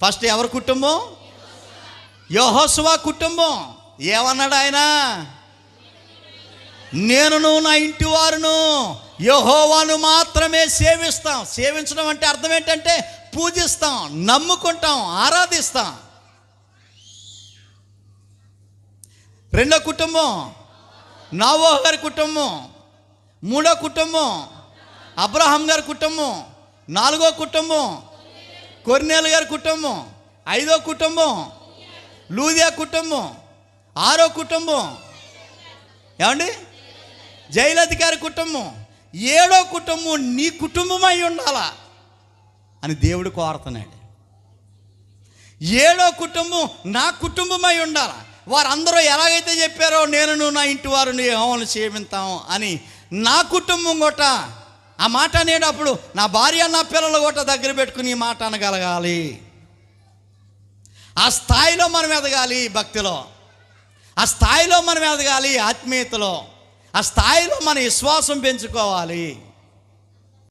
First ఎవరి కుటుంబం? యోహోస్వా కుటుంబం. ఏమన్నాడు ఆయన? నేనును నా ఇంటి వారును యహోవాను మాత్రమే సేవిస్తాం. సేవించడం అంటే అర్థం ఏంటంటే పూజిస్తాం నమ్ముకుంటాం ఆరాధిస్తాం. రెండో కుటుంబం నావో గారి కుటుంబం. మూడో కుటుంబం అబ్రహం గారి కుటుంబం. నాలుగో కుటుంబం కొర్నేలు గారి కుటుంబం ఐదో కుటుంబం లూదియా కుటుంబం ఆరో కుటుంబం. ఏమండి? జైలధికారి కుటుంబం ఏడో కుటుంబం నీ కుటుంబమై ఉండాలా అని దేవుడు కోరుతున్నాడు. ఏడో కుటుంబం నా కుటుంబమై ఉండాలా? వారందరూ ఎలాగైతే చెప్పారో నేను నా ఇంటి వారిని హోమలు సేవిస్తాం అని నా కుటుంబం కూడా ఆ మాట అనేటప్పుడు నా భార్య నా పిల్లలు కూడా దగ్గర పెట్టుకుని ఈ మాట అనగలగాలి. ఆ స్థాయిలో మనం ఎదగాలి భక్తిలో. ఆ స్థాయిలో మనం ఎదగాలి ఆత్మీయతలో. ఆ స్థాయిలో మన విశ్వాసం పెంచుకోవాలి.